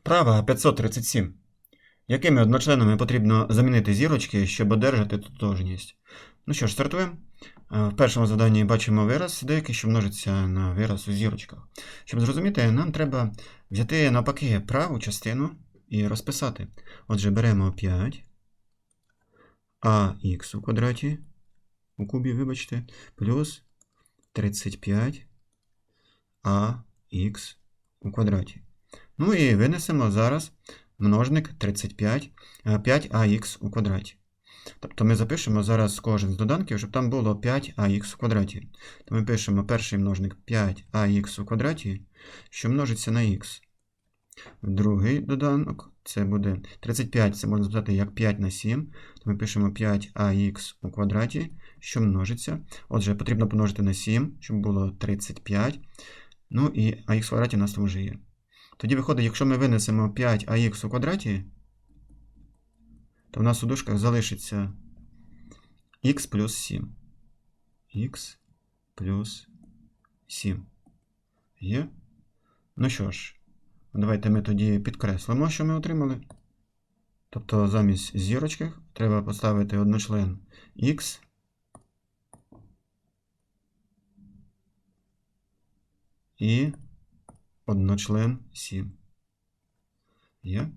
Вправа 537. Якими одночленами потрібно замінити зірочки, щоб одержати тотожність? Ну що ж, стартуємо. Е, В першому заданні бачимо вираз деякий, що множиться на вираз у зірочках. Щоб зрозуміти, нам треба взяти навпаки праву частину і розписати. Отже, беремо 5 ax у квадраті, у кубі, вибачте, плюс 35 ax у квадраті. Ну і винесемо зараз множник 35 е, 5ax у квадраті. Тобто ми запишемо зараз кожен з доданків, щоб там було 5ax у квадраті. То ми пишемо перший множник 5ax у квадраті, що множиться на х. Другий доданок це буде 35, це можна записати як 5 на 7. То ми пишемо 5ax у квадраті, що множиться. Отже, потрібно помножити на 7, щоб було 35. Ну і ax в квадраті у нас там вже є. Тоді виходить, якщо ми винесемо 5ax у квадраті, то в нас у дужках залишиться х плюс 7. х плюс 7. Є? Ну що ж, давайте ми тоді підкреслимо, що ми отримали. Тобто замість зірочки треба поставити одночлен х. І одночлен 7. Є.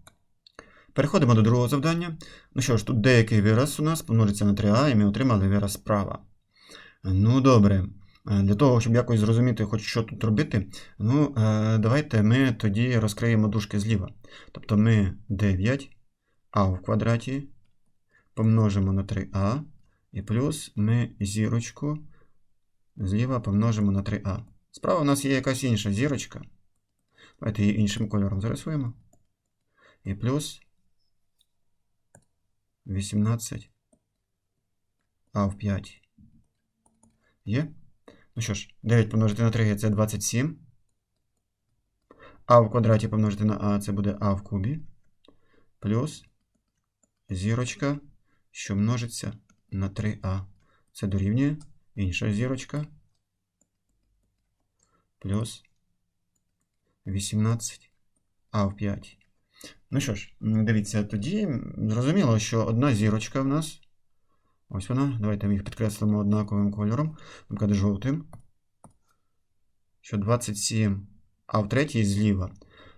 Переходимо до другого завдання. Ну що ж, тут деякий вираз у нас помножиться на 3а, і ми отримали вираз справа. Ну, добре. Е, Для того, щоб якось зрозуміти, хоч що тут робити, ну, е, давайте ми тоді розкриємо дужки зліва. Тобто ми 9а в квадраті помножимо на 3а, і плюс ми зірочку зліва помножимо на 3а. Справа у нас є якась інша зірочка. Давайте її іншим кольором зарисуємо. І плюс 18 а в 5. Є? Ну що ж, 9 помножити на 3 це 27. А в квадраті помножити на А це буде А в кубі. Плюс зірочка, що множиться на 3А. Це дорівнює інша зірочка. Плюс 18 А в 5. Ну що ж, дивіться, тоді зрозуміло, що одна зірочка в нас. Ось вона. Давайте ми їх підкреслимо однаковим кольором, наприклад, жовтим. Що 27 а в третій зліва.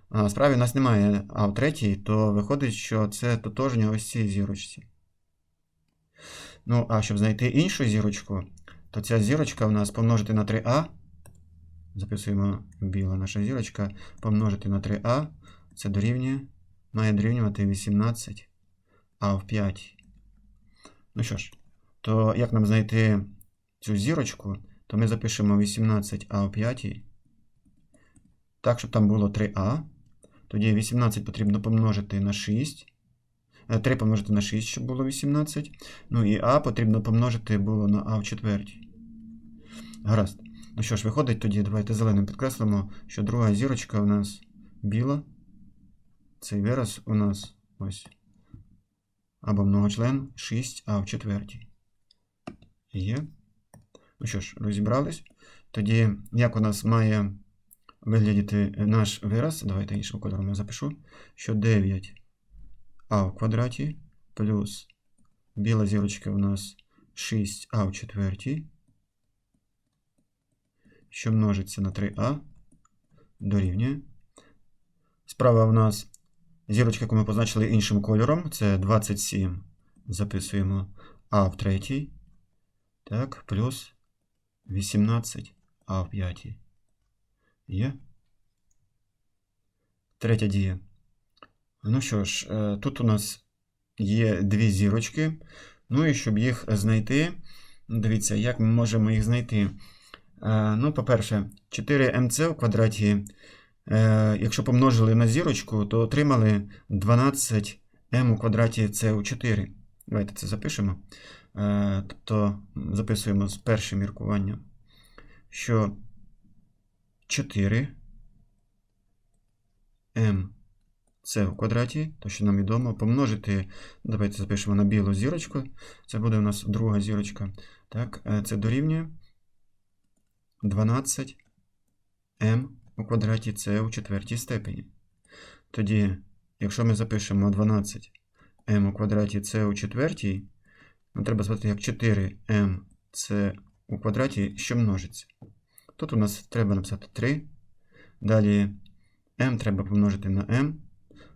А справді у нас немає а в третій, то виходить, що це тотожня ось цій зірочці. Ну, а щоб знайти іншу зірочку, то ця зірочка у нас помножити на 3а. Записуємо біла наша зірочка. Помножити на 3а. Це дорівнює. Має дорівнювати 18 а в 5. Ну що ж, то як нам знайти цю зірочку, то ми запишемо 18 а в 5. Так, щоб там було 3а. Тоді 18 потрібно помножити на 6. 3 помножити на 6, щоб було 18. Ну і а потрібно помножити було на а в четвертій. Гаразд. Ну що ж, виходить тоді, давайте зеленим підкреслимо, що друга зірочка у нас біла. Цей вираз у нас ось. Або многочлен 6а в четвертій. Є. Ну що ж, розібрались. Тоді, як у нас має виглядіти наш вираз, давайте іншим кольором я запишу, що 9а в квадраті плюс біла зірочка у нас 6а в четвертій, що множиться на 3а, дорівнює. Справа в нас зірочка, яку ми позначили іншим кольором, це 27. Записуємо а в третій. Так, плюс 18 а в п'ятій. Є. Третя дія. Ну що ж, е, тут у нас є дві зірочки. Ну і щоб їх знайти, дивіться, як ми можемо їх знайти. Е, Ну, по-перше, 4mc в квадраті, е, якщо помножили на зірочку, то отримали 12m у квадраті це у 4. Давайте це запишемо. Е, Тобто записуємо з першим міркуванням, що 4 m це в квадраті, то що нам відомо, помножити, давайте запишемо на білу зірочку, це буде у нас друга зірочка. Так, це дорівнює 12 m у квадраті це у четвертій степені. Тоді, якщо ми запишемо 12 m у квадраті c у четвертій, нам треба звати як 4m c у квадраті, що множиться. Тут у нас треба написати 3. Далі m треба помножити на m,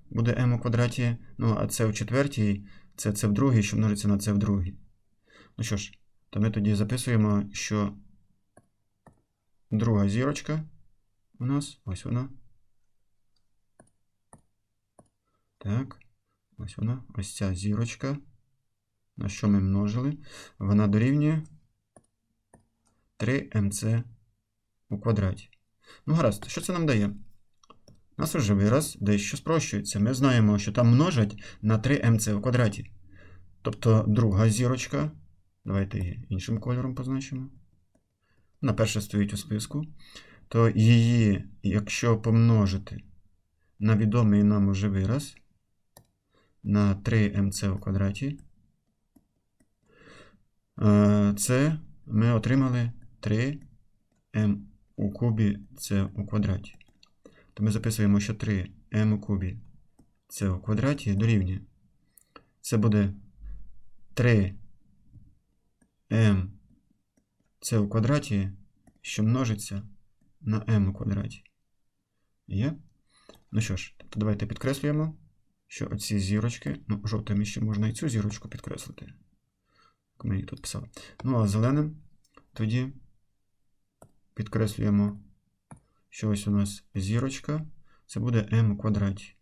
буде m у квадраті. Ну, а це у четвертій, це це в другій, що множиться на це в другій. Ну що ж, то ми тоді записуємо, що друга зірочка у нас, ось вона. Так, ось вона, ось ця зірочка. На що ми множили? Вона дорівнює 3mc у квадраті. Ну, гаразд, що це нам дає? У нас вже вираз дещо спрощується. Ми знаємо, що там множать на 3mc у квадраті. Тобто друга зірочка. Давайте її іншим кольором позначимо. Вона перша стоїть у списку. То її, якщо помножити на відомий нам уже вираз на 3mc у квадраті, е, це ми отримали 3m у кубі c у квадраті. То ми записуємо, що 3m у кубі c у квадраті дорівнює. Це буде 3m c у квадраті, що множиться на m у квадраті. Є? Ну що ж, то давайте підкреслюємо, що оці зірочки, ну, жовтими ще можна і цю зірочку підкреслити. Як її тут писали. Ну, а зеленим тоді підкреслюємо, що ось у нас зірочка, це буде m у квадраті.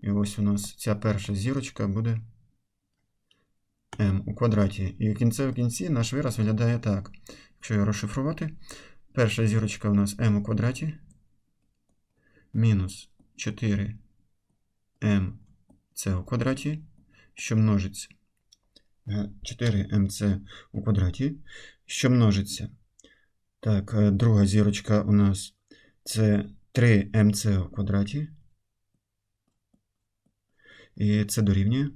І ось у нас ця перша зірочка буде m у квадраті. І в кінцевому кінці наш вираз виглядає так. Якщо його розшифрувати, перша зірочка у нас m у квадраті мінус 4m c у квадраті, що множиться 4mc у квадраті, що множиться. Так, е, друга зірочка у нас це 3mc у квадраті. І це дорівнює.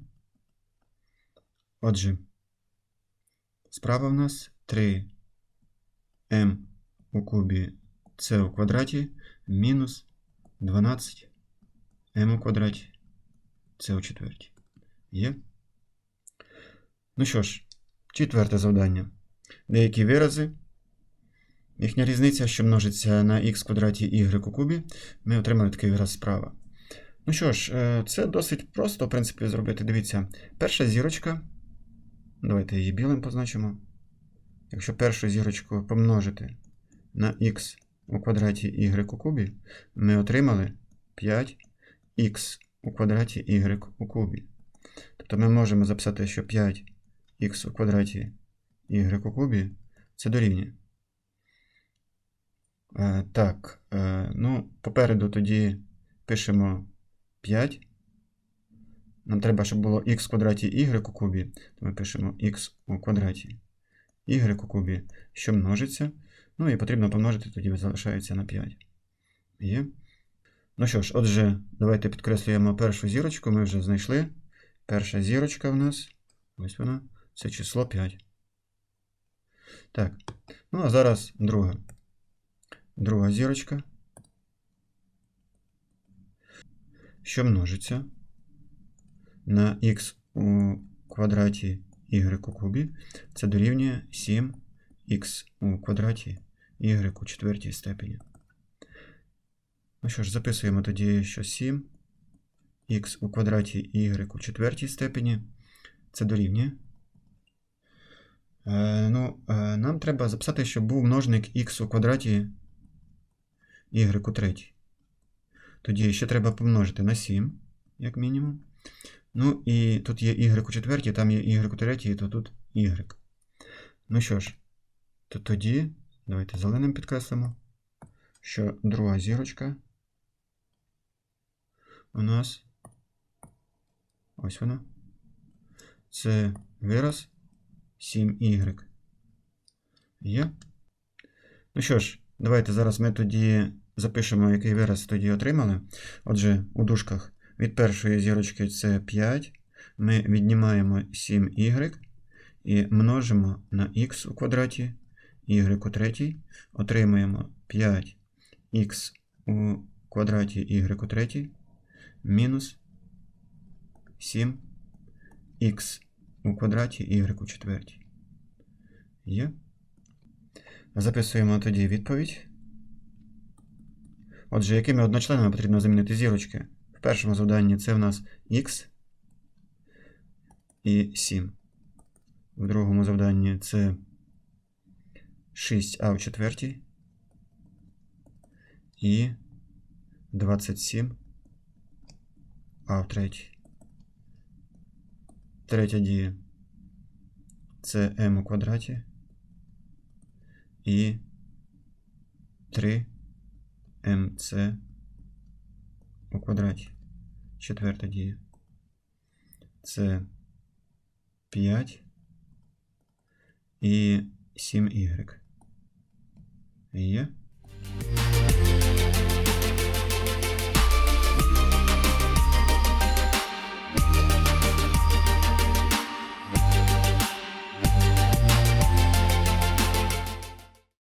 Отже, справа в нас 3m у кубі c у квадраті мінус 12m у квадраті c у четвертій. Є? Ну що ж, четверте завдання. Деякі вирази. Їхня різниця, що множиться на х квадраті y у кубі, ми отримали такий вираз справа. Ну що ж, е, це досить просто, в принципі, зробити. Дивіться, перша зірочка. Давайте її білим позначимо. Якщо першу зірочку помножити на х у квадраті y у кубі, ми отримали 5х у квадраті y у кубі. Тобто ми можемо записати, що 5х у квадраті y у кубі це дорівнює. Е, так, е, ну, попереду тоді пишемо 5. Нам треба, щоб було х в квадраті y у кубі, то ми пишемо х у квадраті y у кубі, що множиться. Ну і потрібно помножити, тоді залишається на 5. Є. Ну що ж, отже, давайте підкреслюємо першу зірочку, ми вже знайшли. Перша зірочка в нас, ось вона, це число 5. Так, ну а зараз друга. Друга зірочка. Що множиться на х у квадраті y у кубі, це дорівнює 7х у квадраті y у четвертій степені. Ну що ж, записуємо тоді, що 7х у квадраті y у четвертій степені. Це дорівнює. Е, ну, е, Нам треба записати, щоб був множник х у квадраті y у третій. Тоді ще треба помножити на 7, як мінімум. Ну, і тут є y у четвертій, там є y у третій, то тут y. Ну що ж, то тоді, давайте зеленим підкреслимо, що друга зірочка у нас ось вона. Це вираз 7y. Є. Ну що ж, давайте зараз ми тоді запишемо, який вираз тоді отримали. Отже, у дужках від першої зірочки це 5. Ми віднімаємо 7y і множимо на х у квадраті, y у третій. Отримуємо 5х у квадраті y у третій мінус 7х у квадраті y у четвертій. Є. Записуємо тоді відповідь. Отже, якими одночленами потрібно замінити зірочки? Першому завданні це в нас х і 7. В другому завданні це 6а в четвертій і 27 а в третій. Третя дія це m у квадраті і 3 mc у квадраті. Четверта дія. Це 5 і 7y. Є.